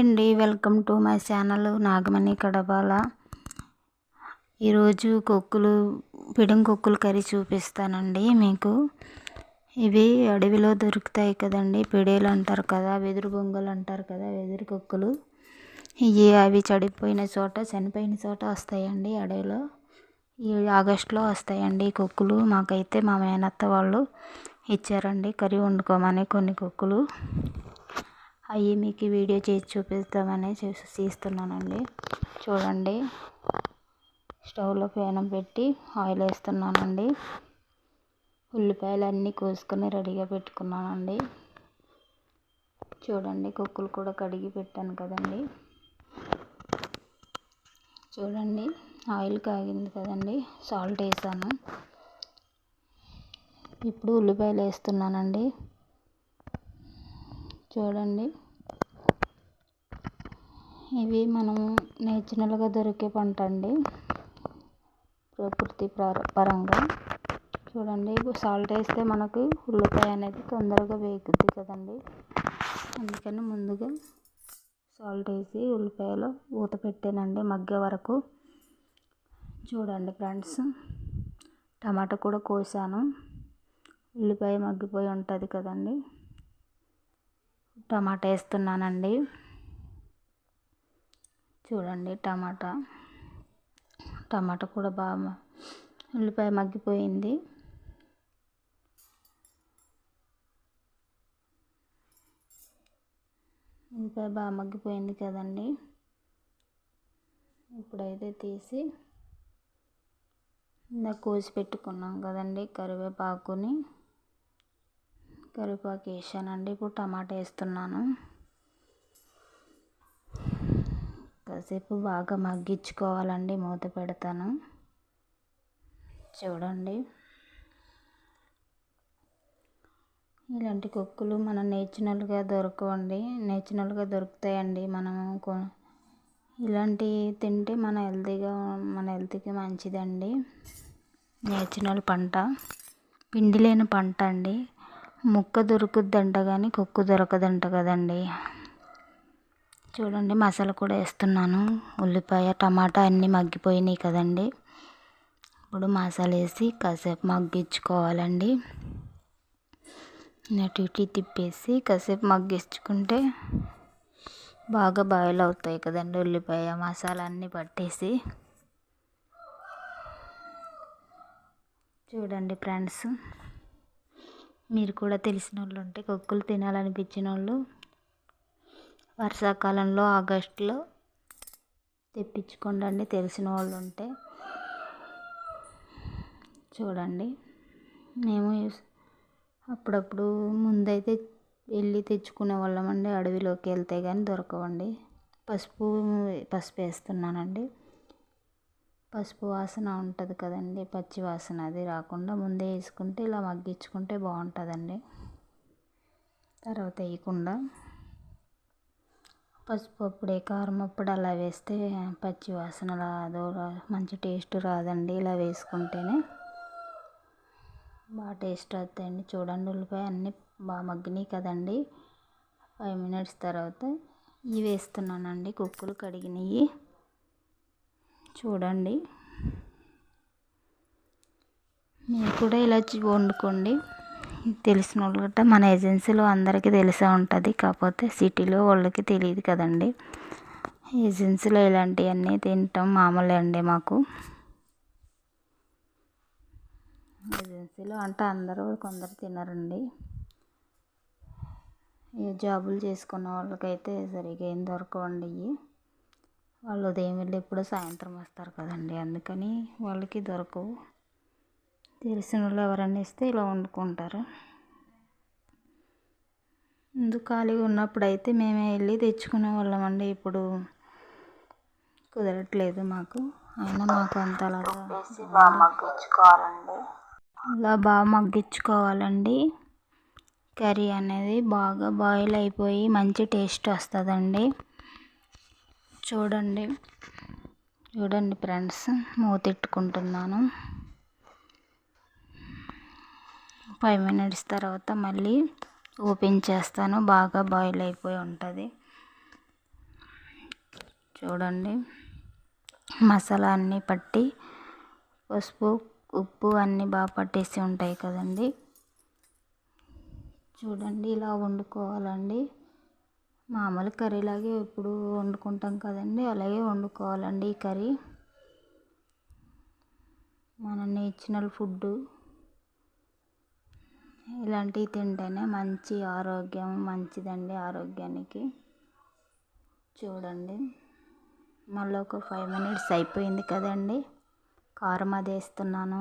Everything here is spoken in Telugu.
అండి welcome to my channel Nagamani Kadabala. ఈరోజు కొక్కులు పిడం కొక్కులు కర్రీ చూపిస్తానండి మీకు. ఇవి అడవిలో దొరుకుతాయి కదండి పిడేలు అంటారు కదా వెదురు బొంగలు అంటారు కదా వెదురు కొక్కులు. ఇవి అవి చడిపోయిన చోట చనిపోయిన చోట వస్తాయండి అడవిలో. ఈ ఆగస్టులో వస్తాయండి ఈ కొక్కులు. మాకైతే మా మేనత్త వాళ్ళు ఇచ్చారండి కర్రీ వండుకోమని కొన్ని కొక్కులు. అవి మీకు వీడియో చేసి చూపిస్తామని చూసి తీస్తున్నానండి. చూడండి. స్టవ్లో పేనం పెట్టి ఆయిల్ వేస్తున్నానండి. ఉల్లిపాయలు అన్నీ కోసుకొని రెడీగా పెట్టుకున్నానండి. చూడండి కుక్కులు కూడా కడిగి పెట్టాను కదండి. చూడండి ఆయిల్ కాగింది కదండి. సాల్ట్ వేసాను. ఇప్పుడు ఉల్లిపాయలు వేస్తున్నానండి. చూడండి. ఇవి మనం నేచురల్గా దొరికే పంట అండి ప్రకృతి పరంగా. చూడండి సాల్ట్ వేస్తే మనకి ఉల్లిపాయ అనేది తొందరగా వేగుద్ది కదండి. అందుకని ముందుగా సాల్ట్ వేసి ఉల్లిపాయలు ఊత పెట్టానండి మగ్గే వరకు. చూడండి ఫ్రెండ్స్ టమాటా కూడా కోసాను. ఉల్లిపాయ మగ్గిపోయి ఉంటుంది కదండి. టమాటా వేస్తున్నానండి. చూడండి టమాటా. టమాటా కూడా బాగా ఉల్లిపాయ మగ్గిపోయింది. ఉల్లిపాయ బాగా మగ్గిపోయింది కదండి. ఇప్పుడైతే తీసి ఇందాక కోసి పెట్టుకున్నాం కదండి కరివేపాకుని. కరివేపాకు వేసానండి. ఇప్పుడు టమాటా వేస్తున్నాను. కాసేపు బాగా మగ్గించుకోవాలండి. మూత పెడతాను. చూడండి. ఇలాంటి కుక్కులు మనం నేచురల్గా దొరకవండి. నేచురల్గా దొరుకుతాయండి. మనం ఇలాంటి తింటే మన హెల్తీగా మన హెల్త్కి మంచిదండి. నేచురల్ పంట. పిండి లేని పంట అండి. ముక్క దొరుకుద్దంట కానీ కొక్కు దొరకదంట కదండి. చూడండి మసాలా కూడా వేస్తున్నాను. ఉల్లిపాయ టమాటా అన్నీ మగ్గిపోయినాయి కదండి. ఇప్పుడు మసాలా వేసి కాసేపు మగ్గించుకోవాలండి. అటు ఇటు తిప్పేసి కాసేపు మగ్గించుకుంటే బాగా బాయిల్ అవుతాయి కదండి ఉల్లిపాయ మసాలా అన్నీ పట్టేసి. చూడండి ఫ్రెండ్స్ మీరు కూడా తెలిసిన వాళ్ళు ఉంటే కొక్కులు తినాలనిపించిన వాళ్ళు వర్షాకాలంలో ఆగస్టులో తెప్పించుకోండి తెలిసిన వాళ్ళు ఉంటే చూడండి. మేము అప్పుడప్పుడు ముందైతే వెళ్ళి తెచ్చుకునే వాళ్ళమండి. అడవిలోకి వెళ్తే కానీ దొరకవండి. పసుపు పసుపు వేస్తున్నానండి. పసుపు వాసన ఉంటుంది కదండి పచ్చి వాసన అది రాకుండా ముందే వేసుకుంటే ఇలా మగ్గించుకుంటే బాగుంటుందండి. తర్వాత వేయకుండా పసుపు అప్పుడే కారం అప్పుడు అలా వేస్తే పచ్చి వాసన రాదు మంచి టేస్ట్ రాదండి ఇలా వేసుకుంటేనే. బాగా టేస్ట్ వస్తాయండి. చూడండి ఉల్లిపాయ అన్నీ బాగా మగ్గినాయి కదండి. ఫైవ్ మినిట్స్ తర్వాత ఇవి వేస్తున్నానండి కుక్కలు కడిగినవి చూడండి. మీరు కూడా ఇలా వండుకోండి. తెలిసిన వాళ్ళు గట్రా మన ఏజెన్సీలో అందరికీ తెలిసే ఉంటుంది. కాకపోతే సిటీలో వాళ్ళకి తెలియదు కదండి. ఏజెన్సీలో ఇలాంటివన్నీ తింటాం మామూలే అండి మాకు. ఏజెన్సీలో అంటే అందరూ కొందరు తినరండి. జాబులు చేసుకున్న వాళ్ళకైతే సరిగా ఏం దొరకవండి ఇవి వాళ్ళు ఉదయం వెళ్ళి ఎప్పుడో సాయంత్రం వస్తారు కదండి. అందుకని వాళ్ళకి దొరకవు. తెలిసిన వాళ్ళు ఎవరన్నా ఇస్తే ఇలా వండుకుంటారు. ముందు ఖాళీగా ఉన్నప్పుడు అయితే మేమే వెళ్ళి తెచ్చుకునే వాళ్ళం అండి. ఇప్పుడు కుదరట్లేదు మాకు. అయినా మాకు అంత అలాగా అలా బాగా మగ్గించుకోవాలండి. కర్రీ అనేది బాగా బాయిల్ అయిపోయి మంచి టేస్ట్ వస్తుందండి. చూడండి. చూడండి ఫ్రెండ్స్ మూతెట్టుకుంటున్నాను ఫైవ్ మినిట్స్ తర్వాత మళ్ళీ ఓపెన్ చేస్తాను. బాగా బాయిల్ అయిపోయి ఉంటుంది. చూడండి. మసాలా అన్నీ పట్టి పసుపు ఉప్పు అన్నీ బాగా పట్టేసి ఉంటాయి కదండి. చూడండి ఇలా వండుకోవాలండి. మామూలు కర్రీలాగే ఎప్పుడు వండుకుంటాం కదండి అలాగే వండుకోవాలండి ఈ కర్రీ. మన నేచురల్ ఫుడ్ ఇలాంటివి తింటేనే మంచి ఆరోగ్యం మంచిదండి ఆరోగ్యానికి. చూడండి మళ్ళీ ఒక ఫైవ్ మినిట్స్ అయిపోయింది కదండి. కారం అది వేస్తున్నాను.